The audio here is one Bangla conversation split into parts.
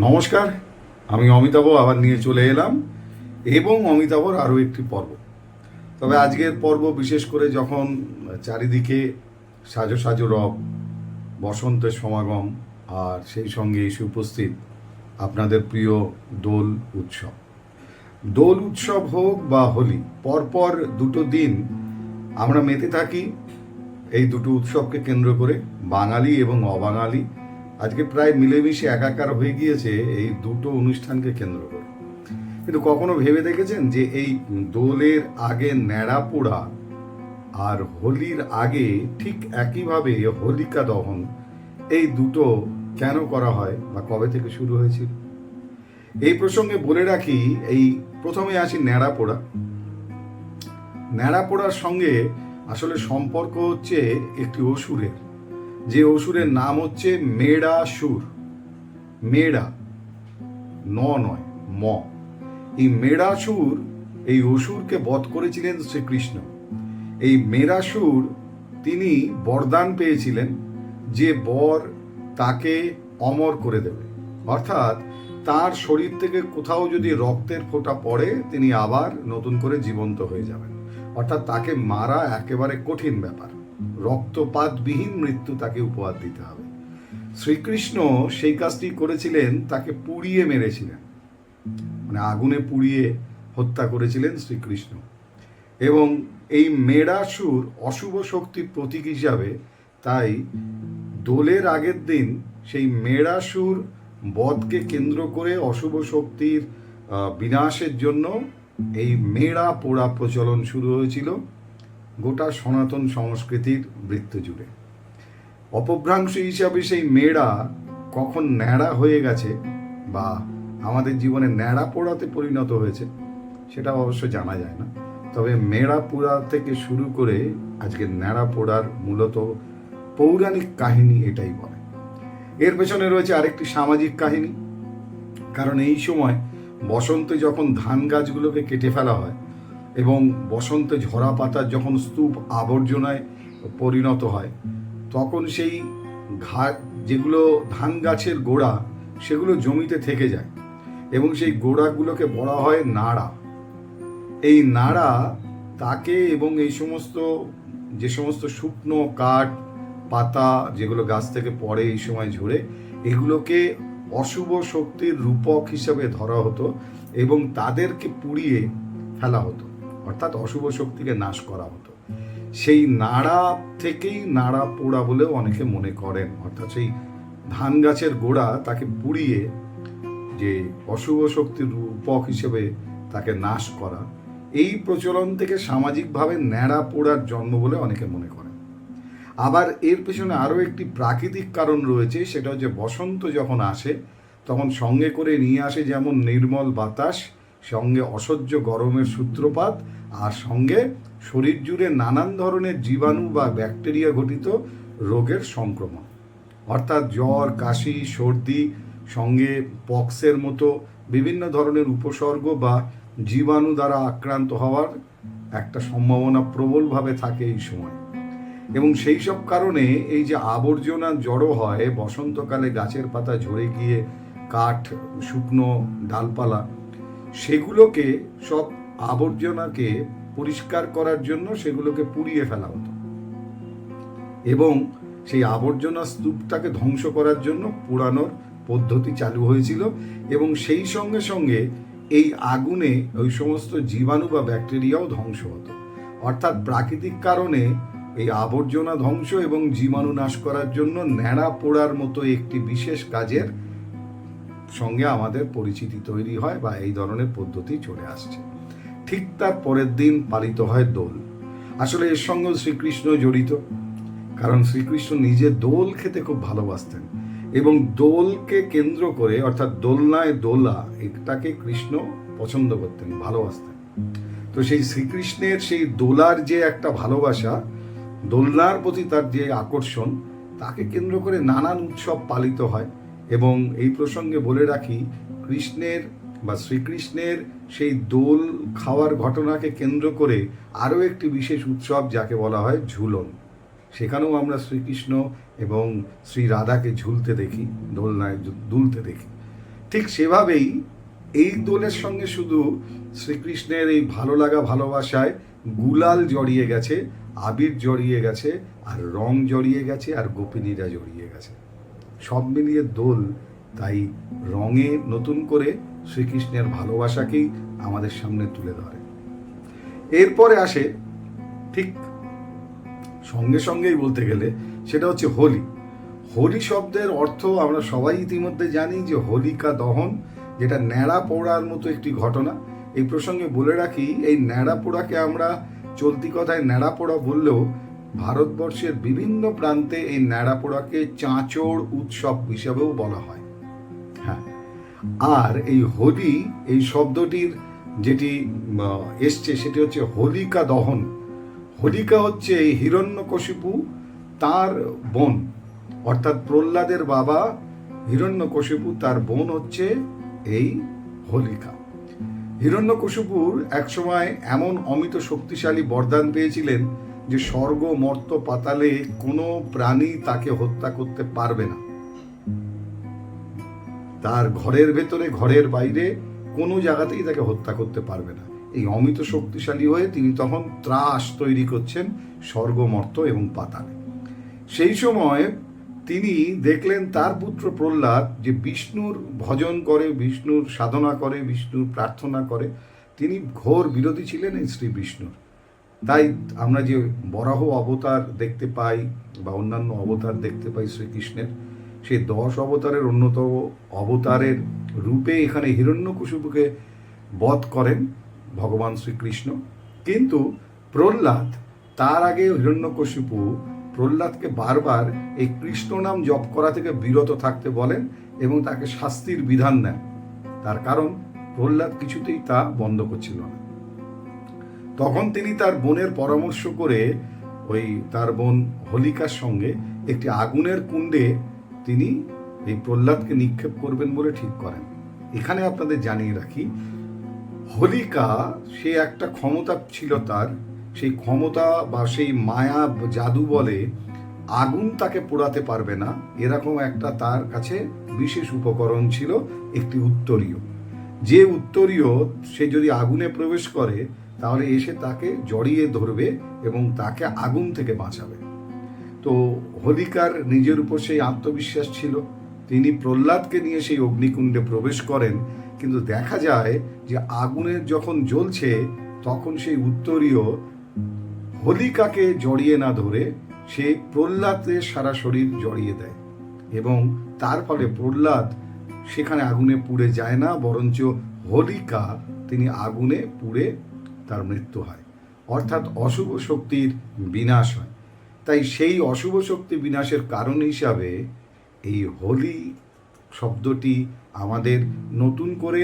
নমস্কার, আমি অমিতাভ, আবার নিয়ে চলে এলাম। এবং অমিতাভর আরও একটি পর্ব। তবে আজকের পর্ব বিশেষ করে যখন চারিদিকে সাজো সাজো রব, বসন্তের সমাগম আর সেই সঙ্গে এসে উপস্থিত আপনাদের প্রিয় দোল উৎসব। দোল উৎসব হোক বা হোলি, পরপর দুটো দিন আমরা মেতে থাকি। এই দুটো উৎসবকে কেন্দ্র করে বাঙালি এবং অবাঙালি আজকে প্রায় মিলেমিশে একাকার হয়ে গিয়েছে এই দুটো অনুষ্ঠানকে কেন্দ্র করে। কিন্তু কখনো ভেবে দেখেছেন যে এই দোলের আগে ন্যাড়া পোড়া আর হোলির আগে ঠিক একইভাবে হোলিকা দহন, এই দুটো কেন করা হয় বা কবে থেকে শুরু হয়েছিল? এই প্রসঙ্গে বলে রাখি, এই প্রথমে আসি ন্যাড়া পোড়া। ন্যাড়া পোড়ার সঙ্গে আসলে সম্পর্ক হচ্ছে একটি অসুরের। যে অসুরের নাম হচ্ছে মেডা সুর। মেডা, ন নয়, ম। এই মেডাসুর এই অসুরকে বধ করেছিলেন শ্রীকৃষ্ণ। এই মেরাসুর তিনি বরদান পেয়েছিলেন যে বর তাকে অমর করে দেবে। অর্থাৎ তার শরীর থেকে কোথাও যদি রক্তের ফোঁটা পড়ে, তিনি আবার নতুন করে জীবন্ত হয়ে যাবেন। অর্থাৎ তাকে মারা একেবারে কঠিন ব্যাপার। রক্তপাতবিহীন মৃত্যু তাকে উপহার দিতে হবে। শ্রীকৃষ্ণ সেই কাজটি করেছিলেন, তাকে পুড়িয়ে মেরেছিলেন। মানে আগুনে পুড়িয়ে হত্যা করেছিলেন শ্রীকৃষ্ণ। এবং এই মেড়াসুর অশুভ শক্তির প্রতীক হিসাবে তাই দোলের আগের দিন সেই মেড়াসুর বধকে কেন্দ্র করে অশুভ শক্তির বিনাশের জন্য এই মেড়া পোড়া প্রচলন শুরু হয়েছিল। গোটা সনাতন সংস্কৃতির বৃত্ত জুড়ে। অপভ্রাংশ হিসাবে সেই মেয়েরা কখন ন্যাড়া হয়ে গেছে বা আমাদের জীবনে ন্যাড়া পোড়াতে পরিণত হয়েছে সেটা অবশ্য জানা যায় না। তবে মেড়া পোড়া থেকে শুরু করে আজকে ন্যাড়া পোড়ার মূলত পৌরাণিক কাহিনী এটাই বলে। এর পেছনে রয়েছে আরেকটি সামাজিক কাহিনী। কারণ এই সময় বসন্তে যখন ধান গাছগুলোকে কেটে ফেলা হয় এবং বসন্তে ঝরা পাতা যখন স্তূপ আবর্জনায় পরিণত হয়, তখন সেই ঘা, যেগুলো ধান গাছের গোড়া, সেগুলো জমিতে থেকে যায় এবং সেই গোড়াগুলোকে বলা হয় নাড়া। এই নাড়া তাকে এবং এই সমস্ত, যে সমস্ত শুকনো কাঠ, পাতা যেগুলো গাছ থেকে পড়ে এই সময় ঝরে, এগুলোকে অশুভ শক্তির রূপক হিসাবে ধরা হতো এবং তাদেরকে পুড়িয়ে ফেলা হতো। অর্থাৎ অশুভ শক্তিকে নাশ করা হতো। সেই নাড়া থেকেই নাড়া পোড়া বলেও অনেকে মনে করেন। অর্থাৎ সেই ধান গাছের গোড়া তাকে পুড়িয়ে যে অশুভ শক্তির রূপক হিসেবে তাকে নাশ করা, এই প্রচলন থেকে সামাজিকভাবে ন্যাড়া পোড়ার জন্ম বলে অনেকে মনে করেন। আবার এর পেছনে আরও একটি প্রাকৃতিক কারণ রয়েছে, সেটা হচ্ছে বসন্ত যখন আসে, তখন সঙ্গে করে নিয়ে আসে যেমন নির্মল বাতাস সঙ্গে অসহ্য গরমের সূত্রপাত আর সঙ্গে শরীর জুড়ে নানান ধরনের জীবাণু বা ব্যাকটেরিয়া ঘটিত রোগের সংক্রমণ। অর্থাৎ জ্বর, কাশি, সর্দি, সঙ্গে পক্সের মতো বিভিন্ন ধরনের উপসর্গ বা জীবাণু দ্বারা আক্রান্ত হওয়ার একটা সম্ভাবনা প্রবলভাবে থাকে এই সময়। এবং সেই সব কারণে এই যে আবর্জনা জড়ো হয়, বসন্তকালে গাছের পাতা ঝরে গিয়ে কাঠ, শুকনো ডালপালা সেগুলোকে, সব আবর্জনাকে পরিষ্কার করার জন্য সেগুলোকে পুড়িয়ে ফেলা হতো। এবং সেই আবর্জনা স্তূপটাকে ধ্বংস করার জন্য পোড়ানোর পদ্ধতি চালু হয়েছিল এবং সেই সঙ্গে সঙ্গে এই আগুনে ওই সমস্ত জীবাণু বা ব্যাকটেরিয়াও ধ্বংস হতো। অর্থাৎ প্রাকৃতিক কারণে এই আবর্জনা ধ্বংস এবং জীবাণু নাশ করার জন্য ন্যাড়া পোড়ার মতো একটি বিশেষ কাজের সঙ্গে আমাদের পরিচিতি তৈরি হয় বা এই ধরনের পদ্ধতি চলে আসছে। ঠিক তার পরের দিন পালিত হয় দোল। আসলে এর সঙ্গেও শ্রীকৃষ্ণ জড়িত, কারণ শ্রীকৃষ্ণ নিজে দোল খেতে খুব ভালোবাসতেন এবং দোলকে কেন্দ্র করে, অর্থাৎ দোলনায় দোলা, এটাকে কৃষ্ণ পছন্দ করতেন, ভালোবাসতেন। তো সেই শ্রীকৃষ্ণের সেই দোলার যে একটা ভালোবাসা, দোলনার প্রতি তার যে আকর্ষণ, তাকে কেন্দ্র করে নানান উৎসব পালিত হয়। এবং এই প্রসঙ্গে বলে রাখি, কৃষ্ণের বা শ্রীকৃষ্ণের সেই দোল খাওয়ার ঘটনাকে কেন্দ্র করে আরও একটি বিশেষ উৎসব যাকে বলা হয় ঝুলন। সেখানেও আমরা শ্রীকৃষ্ণ এবং শ্রী রাধাকে ঝুলতে দেখি, দোলনায় দুলতে দেখি। ঠিক সেভাবেই এই দোলের সঙ্গে শুধু শ্রীকৃষ্ণের এই ভালো লাগা ভালোবাসায় গুলাল জড়িয়ে গেছে, আবির জড়িয়ে গেছে, আর রং জড়িয়ে গেছে, আর গোপিনীরা জড়িয়ে গেছে। সব মিলিয়ে দোল, তাই রঙে নতুন করে শ্রীকৃষ্ণের ভালোবাসাকেই আমাদের সামনে তুলে ধরে। এরপরে আসে ঠিক সঙ্গে সঙ্গেই বলতে গেলে সেটা হচ্ছে হোলি। হোলি শব্দের অর্থ আমরা সবাই ইতিমধ্যে জানি যে হোলিকা দহন, যেটা ন্যাড়া পোড়ার মতো একটি ঘটনা। এই প্রসঙ্গে বলে রাখি, এই ন্যাড়া পোড়াকে আমরা চলতি কথায় ন্যাড়া পোড়া বললেও ভারতবর্ষের বিভিন্ন প্রান্তে এই ন্যাড়াপোড়াকে চাঁচড় উৎসব হিসাবেও বলা হয়। হ্যাঁ আর এই হোলি, এই শব্দটির যেটি এসছে সেটি হচ্ছে হোলিকা দহন। হোলিকা হচ্ছে এই হিরণ্যকশিপু তার বোন, অর্থাৎ প্রহ্লাদের বাবা হিরণ্যকশিপু তার বোন হচ্ছে এই হোলিকা। হিরণ্যকশিপুর একসময় এমন অমিত শক্তিশালী বরদান পেয়েছিলেন যে স্বর্গ মর্ত পাতালে কোনো প্রাণী তাকে হত্যা করতে পারবে না। তার ঘরের ভেতরে, ঘরের বাইরে কোনো জায়গাতেই তাকে হত্যা করতে পারবে না। এই অমিত শক্তিশালী হয়ে তিনি তখন ত্রাস তৈরি করছেন স্বর্গমর্ত এবং পাতালে। সেই সময় তিনি দেখলেন তার পুত্র প্রহ্লাদ যে বিষ্ণুর ভজন করে, বিষ্ণুর সাধনা করে, বিষ্ণুর প্রার্থনা করে। তিনি ঘোর বিরোধী ছিলেন এই শ্রী বিষ্ণুর। তাই আমরা যে বরাহ অবতার দেখতে পাই বা অন্যান্য অবতার দেখতে পাই শ্রীকৃষ্ণের সেই দশ অবতারের অন্যতম অবতারের রূপে এখানে হিরণ্যকশিপুকে বধ করেন ভগবান শ্রীকৃষ্ণ। কিন্তু প্রহ্লাদ, তার আগে হিরণ্যকশিপু প্রহ্লাদকে বারবার এই কৃষ্ণ নাম জপ করা থেকে বিরত থাকতে বলেন এবং তাকে শাস্তির বিধান নেন তার কারণ প্রহ্লাদ কিছুতেই তা বন্ধ করছিল না। তখন তিনি তার বোনের পরামর্শ করে ওই তার বোন হোলিকার সঙ্গে একটি আগুনের কুণ্ডে তিনি এই প্রহ্লাদকে নিক্ষেপ করবেন বলে ঠিক করেন। এখানে আপনাদের জানিয়ে রাখি, হোলিকা সে একটা ক্ষমতা ছিল তার, সেই ক্ষমতা বা সেই মায়া জাদু বলে আগুন তাকে পোড়াতে পারবে না। এরকম একটা তার কাছে বিশেষ উপকরণ ছিল একটি উত্তরীয়। যে উত্তরীয় সে যদি আগুনে প্রবেশ করে তাহলে এসে তাকে জড়িয়ে ধরবে এবং তাকে আগুন থেকে বাঁচাবে। তো হোলিকার নিজের উপর সেই আত্মবিশ্বাস ছিল। তিনি প্রহ্লাদকে নিয়ে সেই অগ্নিকুণ্ডে প্রবেশ করেন, কিন্তু দেখা যায় যে আগুনের যখন জ্বলছে, তখন সেই উত্তরীয় হোলিকাকে জড়িয়ে না ধরে সে প্রহ্লাদের সারা শরীর জড়িয়ে দেয় এবং তার ফলে প্রহ্লাদ সেখানে আগুনে পুড়ে যায় না, বরঞ্চ হোলিকা তিনি আগুনে পুড়ে তার মৃত্যু হয়। অর্থাৎ অশুভ শক্তির বিনাশ হয়। তাই সেই অশুভ শক্তি বিনাশের কারণ হিসাবে এই হোলি শব্দটি আমাদের নতুন করে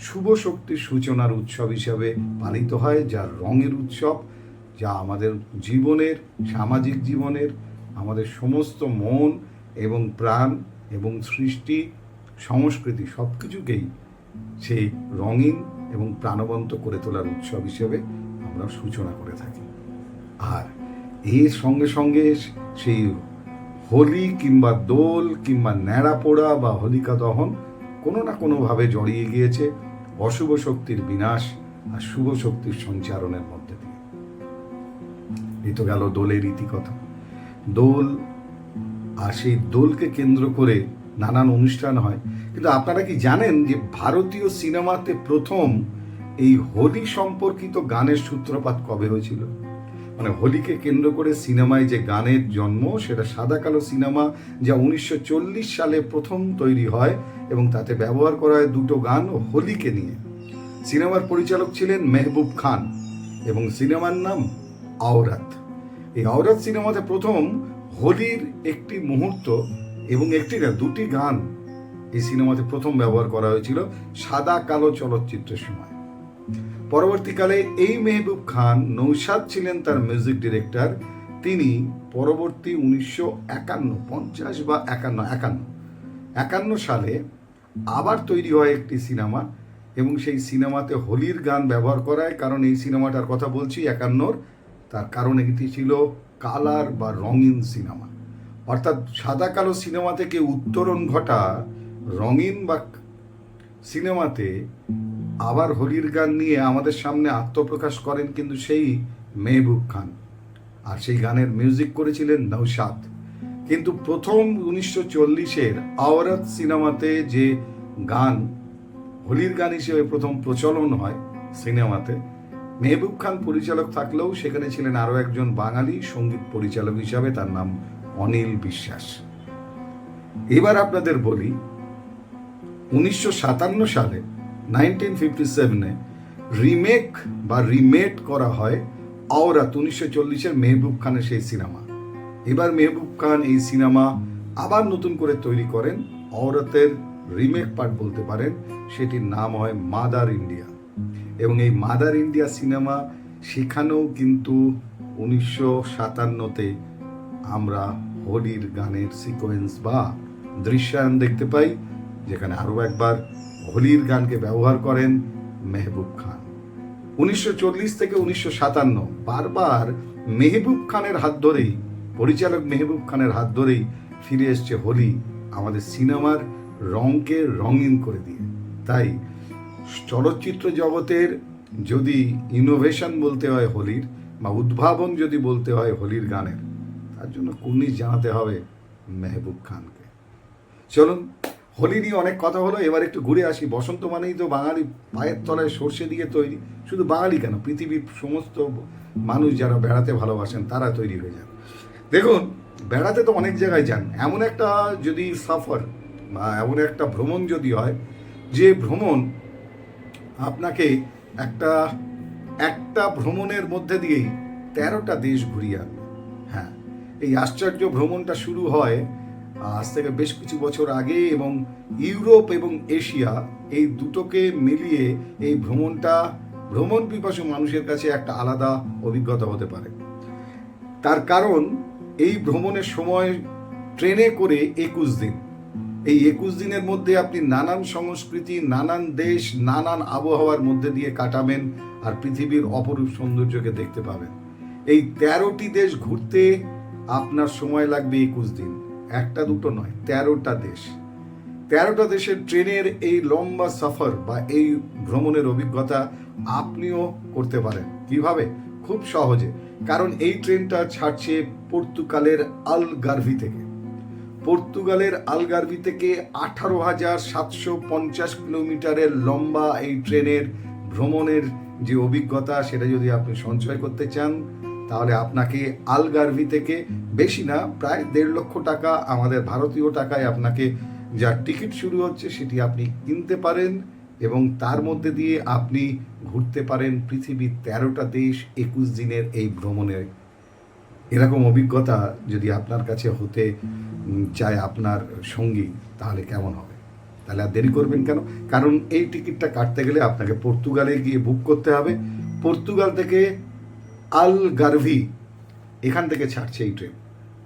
শুভ শক্তির সূচনার উৎসব হিসাবে পালিত হয় যা রঙের উৎসব, যা আমাদের জীবনের, সামাজিক জীবনের, আমাদের সমস্ত মন এবং প্রাণ এবং সৃষ্টি, সংস্কৃতি সব কিছুকেই সেই রঙিন এবং প্রাণবন্ত করে তোলার উৎসব হিসেবে আমরা সূচনা করে থাকি। আর এর সঙ্গে সঙ্গে সেই হোলি কিংবা দোল কিংবা ন্যাড়া পোড়া বা হোলিকা দহন কোনো না কোনোভাবে জড়িয়ে গিয়েছে অশুভ শক্তির বিনাশ আর শুভ শক্তির সঞ্চারণের মধ্যে দিয়ে। এই তো গেল দোলের ইতিকথা। দোল আর সেই দোলকে কেন্দ্র করে নানান অনুষ্ঠান হয়। কিন্তু আপনারা কি জানেন যে ভারতীয় সিনেমাতে প্রথম এই হোলি সম্পর্কিত গানের সূত্রপাত কবে হয়েছিল? মানে হোলিকে কেন্দ্র করে সিনেমায় যে গানের জন্ম, সেটা সাদা কালো সিনেমা যা উনিশশো চল্লিশ সালে প্রথম তৈরি হয় এবং তাতে ব্যবহার করা হয় দুটো গান হোলিকে নিয়ে। সিনেমার পরিচালক ছিলেন মেহবুব খান এবং সিনেমার নাম আওরাত। এই আওরাত সিনেমাতে প্রথম হোলির একটি মুহূর্ত এবং একটি না, দুটি গান এই সিনেমাতে প্রথম ব্যবহার করা হয়েছিল, সাদা কালো চলচ্চিত্রের সময়। পরবর্তীকালে এই মেহবুব খান নৌসাদ ছিলেন তার মিউজিক ডিরেক্টর তিনি পরবর্তী উনিশশো একান্ন, পঞ্চাশ বা একান্ন একান্ন একান্ন সালে আবার তৈরি হয় একটি সিনেমা এবং সেই সিনেমাতে হোলির গান ব্যবহার করায়, কারণ এই সিনেমাটার কথা বলছি একান্নর, তার কারণ এটি ছিল কালার বা রঙিন সিনেমা। অর্থাৎ সাদা কালো সিনেমা থেকে উত্তরণ ঘটা রঙিন বা সিনেমাতে আবার হোলির গান নিয়ে আমাদের সামনে আত্মপ্রকাশ করেন কিন্তু সেই মেহবুব খান। আর সেই গানের মিউজিক করেছিলেন নৌসাদ কিন্তু প্রথম উনিশশো চল্লিশের আওরাত সিনেমাতে যে গান, হোলির গান হিসেবে প্রথম প্রচলন হয় সিনেমাতে, মেহবুব খান পরিচালক থাকলেও সেখানে ছিলেন আরও একজন বাঙালি সংগীত পরিচালক হিসাবে, তার নাম অনিল বিশ্বাস। এবার আপনাদের বলি, উনিশশো সাতান্ন সালে নাইনটিন ফিফটি সেভেনে রিমেক বা রিমেড করা হয় আওরাত উনিশশো চল্লিশের মেহবুব খানের সেই সিনেমা। এবার মেহবুব খান এই সিনেমা আবার নতুন করে তৈরি করেন আওরাতের রিমেক পার্ট বলতে পারেন, সেটির নাম হয় মাদার ইন্ডিয়া এবং এই মাদার ইন্ডিয়া সিনেমা সেখানেও কিন্তু উনিশশো সাতান্নতে আমরা হোলির গানের সিকোয়েন্স বা দৃশ্যায়ন দেখতে পাই, যেখানে আরও একবার হোলির গানকে ব্যবহার করেন মেহবুব খান। উনিশশো চল্লিশ থেকে উনিশশো সাতান্ন বারবার মেহবুব খানের হাত ধরেই, পরিচালক মেহবুব খানের হাত ধরেই ফিরে এসছে হোলি আমাদের সিনেমার রঙকে রঙিন করে দিয়ে। তাই চলচ্চিত্র জগতের যদি ইনোভেশন বলতে হয় হোলির বা উদ্ভাবন যদি বলতে হয় হোলির গানের তার জন্য কুর্নিশ জানাতে হবে মেহবুব খানকে। চলুন, হোলি নিয়ে অনেক কথা হলো, এবার একটু ঘুরে আসি। বসন্ত মানেই তো বাঙালি পায়ের তলায় সর্ষে দিয়ে তৈরি। শুধু বাঙালি কেন, পৃথিবীর সমস্ত মানুষ যারা বেড়াতে ভালোবাসেন, তারা তৈরি হয়ে যান। দেখুন, বেড়াতে তো অনেক জায়গায় যান। এমন একটা যদি সফর বা এমন একটা ভ্রমণ যদি হয়, যে ভ্রমণ আপনাকে একটা একটা ভ্রমণের মধ্যে দিয়েই তেরোটা দেশ ঘুরিয়ে আনবে। এই আশ্চর্য ভ্রমণটা শুরু হয় আজ থেকে বেশ কিছু বছর আগে এবং ইউরোপ এবং এশিয়া এই দুটোকে মিলিয়ে এই ভ্রমণটা, ভ্রমণ পিপাসু মানুষের কাছে একটা আলাদা অভিজ্ঞতা হতে পারে। তার কারণ, এই ভ্রমণের সময় ট্রেনে করে একুশ দিন। এই একুশ দিনের মধ্যে আপনি নানান সংস্কৃতি, নানান দেশ, নানান আবহাওয়ার মধ্যে দিয়ে কাটাবেন আর পৃথিবীর অপরূপ সৌন্দর্যকে দেখতে পাবেন। এই তেরোটি দেশ ঘুরতে আপনার সময় লাগবে একুশ দিন। একটা দুটো নয়, তেরোটা দেশ। তেরোটা দেশের ট্রেনের এই লম্বা সফর বা এই ভ্রমণের অভিজ্ঞতা আপনিও করতে পারেন। কীভাবে? খুব সহজে। কারণ এই ট্রেনটা ছাড়ছে পর্তুগালের আল গার্ভি থেকে। পর্তুগালের আলগার্ভি থেকে আঠারো হাজার সাতশো পঞ্চাশ কিলোমিটারের লম্বা এই ট্রেনের ভ্রমণের যে অভিজ্ঞতা, সেটা যদি আপনি সঞ্চয় করতে চান তাহলে আপনাকে আলগার্ভি থেকে বেশি না, প্রায় দেড় লক্ষ টাকা আমাদের ভারতীয় টাকায় আপনাকে যা টিকিট শুরু হচ্ছে সেটি আপনি কিনতে পারেন এবং তার মধ্যে দিয়ে আপনি ঘুরতে পারেন পৃথিবীর তেরোটা দেশ একুশ দিনের এই ভ্রমণের এরকম অভিজ্ঞতা যদি আপনার কাছে হতে চায় আপনার সঙ্গী, তাহলে কেমন হবে? তাহলে আর দেরি করবেন কেন? কারণ এই টিকিটটা কাটতে গেলে আপনাকে পর্তুগালে গিয়ে বুক করতে হবে। পর্তুগাল থেকে আল গার্ভি এখান থেকে ছাড়ছে এই ট্রেন।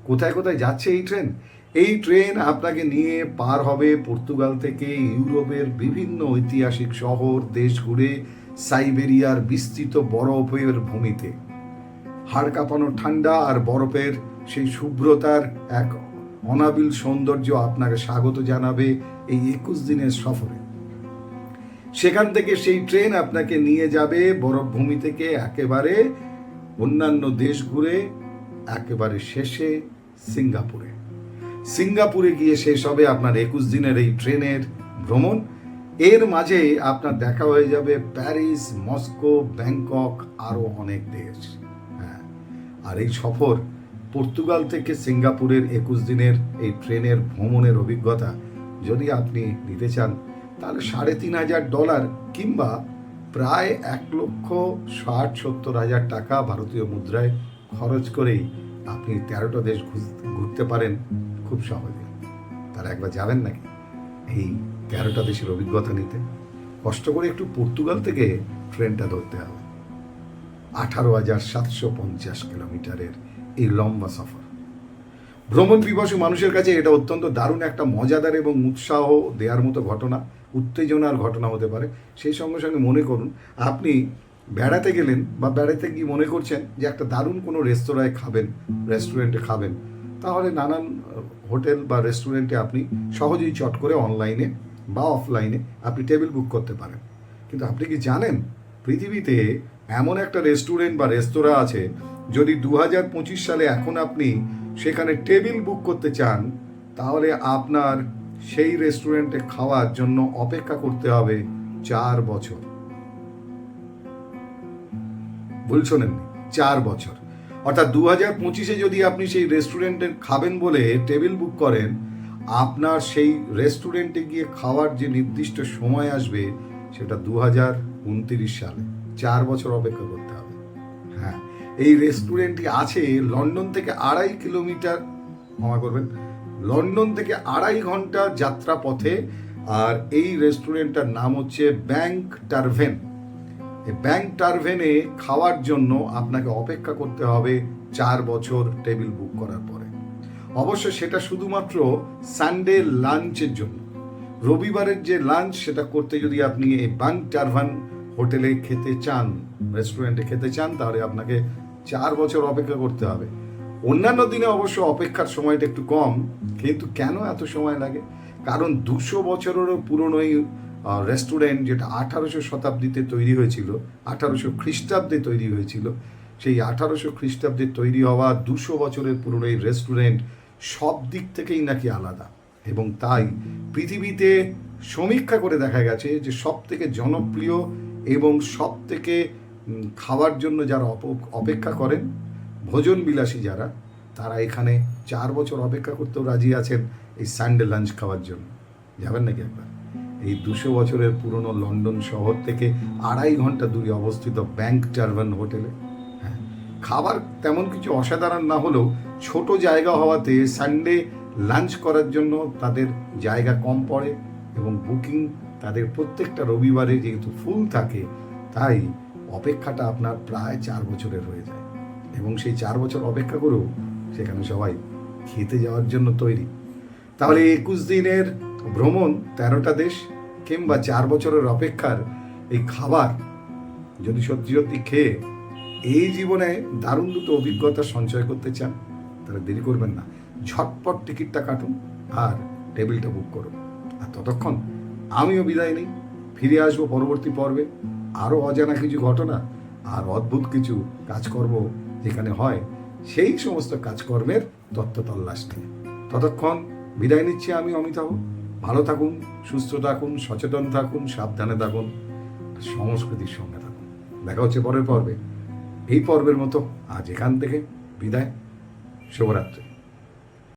কোথায় কোথায় যাচ্ছে এই ট্রেন? এই ট্রেন আপনাকে নিয়ে পার হবে পর্তুগাল থেকে ইউরোপের বিভিন্ন ঐতিহাসিক শহর, দেশ ঘুরে সাইবেরিয়ার বিস্তৃত বরফের ভূমিতে। হাড় কাঁপানো ঠান্ডা আর বরফের সেই শুভ্রতার এক অনাবিল সৌন্দর্য আপনাকে স্বাগত জানাবে এই একুশ দিনের সফরে। সেখান থেকে সেই ট্রেন আপনাকে নিয়ে যাবে বরফভূমি থেকে একেবারে অন্যান্য দেশ ঘুরে, একেবারে শেষে সিঙ্গাপুরে। সিঙ্গাপুরে গিয়ে শেষ হবে আপনার একুশ দিনের এই ট্রেনের ভ্রমণ। এর মাঝে আপনার দেখা হয়ে যাবে প্যারিস, মস্কো, ব্যাংকক, আরও অনেক দেশ। হ্যাঁ আর এই সফর পর্তুগাল থেকে সিঙ্গাপুরের একুশ দিনের এই ট্রেনের ভ্রমণের অভিজ্ঞতা যদি আপনি নিতে চান, তাহলে সাড়ে তিন হাজার ডলার কিংবা প্রায় এক লক্ষ ষাট সত্তর হাজার টাকা ভারতীয় মুদ্রায় খরচ করেই আপনি তেরোটা দেশ ঘুর- ঘুরতে পারেন খুব সহজে। তারা একবার যাবেন নাকি? এই তেরোটা দেশের অভিজ্ঞতা নিতে। কষ্ট করে একটু পর্তুগাল থেকে ট্রেনটা ধরতে হবে। আঠারো হাজার সাতশো পঞ্চাশ কিলোমিটারের এই লম্বা সফর। ভ্রমণ পিপাসু মানুষের কাছে এটা অত্যন্ত দারুণ একটা মজাদার এবং উৎসাহ দেওয়ার মতো ঘটনা, উত্তেজনার ঘটনা হতে পারে। সেই সঙ্গে সঙ্গে মনে করুন, আপনি বেড়াতে গেলেন বা বেড়াতে গিয়ে মনে করছেন যে একটা দারুণ কোনো রেস্তোরাঁয় খাবেন, রেস্টুরেন্টে খাবেন, তাহলে নানান হোটেল বা রেস্টুরেন্টে আপনি সহজেই চট করে অনলাইনে বা অফলাইনে আপনি টেবিল বুক করতে পারেন। কিন্তু আপনি কি জানেন, পৃথিবীতে এমন একটা রেস্টুরেন্ট বা রেস্তোরাঁ আছে, যদি দু হাজার পঁচিশ সালে এখন আপনি সেখানে টেবিল বুক করতে চান, তাহলে আপনার সেই রেস্টুরেন্টে খাওয়ার জন্য অপেক্ষা করতে হবে চার বছর। ভুল শোনেননি, চার বছর। অর্থাৎ দু হাজার পঁচিশে যদি আপনি সেই রেস্টুরেন্টে খাবেন বলে টেবিল বুক করেন, আপনার সেই রেস্টুরেন্টে গিয়ে খাওয়ার যে নির্দিষ্ট সময় আসবে, সেটা দু হাজার উনতিরিশ সালে। চার বছর অপেক্ষা করতে এই রেস্টুরেন্টটি আছে লন্ডন থেকে আড়াই কিলোমিটার, ক্ষমা করবেন, লন্ডন থেকে আড়াই ঘণ্টা যাত্রা পথে আর এই রেস্টুরেন্টটার নাম হচ্ছে ব্যাংক টারভেন ব্যাংক টারভেনে খাওয়ার জন্য আপনাকে অপেক্ষা করতে হবে চার বছর টেবিল বুক করার পরে। অবশ্য সেটা শুধুমাত্র সানডে লাঞ্চের জন্য। রবিবারের যে লাঞ্চ সেটা করতে যদি আপনি এই ব্যাংক টারভান হোটেলে খেতে চান রেস্টুরেন্টে খেতে চান, তাহলে আপনাকে চার বছর অপেক্ষা করতে হবে। অন্যান্য দিনে অবশ্য অপেক্ষার সময়টা একটু কম, কিন্তু কেন এত সময় লাগে? কারণ দুশো বছরেরও পুরনো এই রেস্টুরেন্ট যেটা আঠারোশো শতাব্দীতে তৈরি হয়েছিল, আঠারোশো খ্রিস্টাব্দে তৈরি হয়েছিল, সেই আঠারোশো খ্রিস্টাব্দে তৈরি হওয়া দুশো বছরের পুরনো এই রেস্টুরেন্ট সব দিক থেকেই নাকি আলাদা। এবং তাই পৃথিবীতে সমীক্ষা করে দেখা গেছে যে সব থেকে জনপ্রিয় এবং সব থেকে খাওয়ার জন্য যারা অপ- অপেক্ষা করেন ভোজন বিলাসী যারা, তারা এখানে চার বছর অপেক্ষা করতেও রাজি আছেন এই সানডে লাঞ্চ খাওয়ার জন্য। যাবেন নাকি একবার? এই দুশো বছরের পুরনো লন্ডন শহর থেকে আড়াই ঘণ্টা দূরে অবস্থিত ব্যাংক টারভান হোটেলে হ্যাঁ খাবার তেমন কিছু অসাধারণ না হলেও ছোট জায়গা হওয়াতে সানডে লাঞ্চ করার জন্য তাদের জায়গা কম পড়ে এবং বুকিং তাদের প্রত্যেকটা রবিবারে যেহেতু ফুল থাকে, তাই অপেক্ষাটা আপনার প্রায় চার বছরের হয়ে যায়। এবং সেই চার বছর অপেক্ষা করেও সেখানে সবাই খেতে যাওয়ার জন্য তৈরি। তাহলে একুশ দিনের ভ্রমণ, তেরোটা দেশ কিংবা চার বছরের অপেক্ষার এই খাবার যদি সত্যি সত্যি খেয়ে এই জীবনে দারুণ দুটো অভিজ্ঞতা সঞ্চয় করতে চান, তাহলে দেরি করবেন না। ঝটপট টিকিটটা কাটুন আর টেবিলটা বুক করুন। আর ততক্ষণ আমিও বিদায় নিই। ফিরে আসব পরবর্তী পর্বে। আরও অজানা কিছু ঘটনা, আর অদ্ভুত কিছু কাজকর্ম যেখানে হয়, সেই সমস্ত কাজকর্মের তত্ত্ব তল্লাশ নিয়ে। ততক্ষণ বিদায় নিচ্ছি আমি অমিতাভ। ভালো থাকুন, সুস্থ থাকুন, সচেতন থাকুন, সাবধানে থাকুন সংস্কৃতির সঙ্গে থাকুন। দেখা হচ্ছে পরের পর্বে। এই পর্বের মতো আজ এখান থেকে বিদায়। শুভরাত্রি।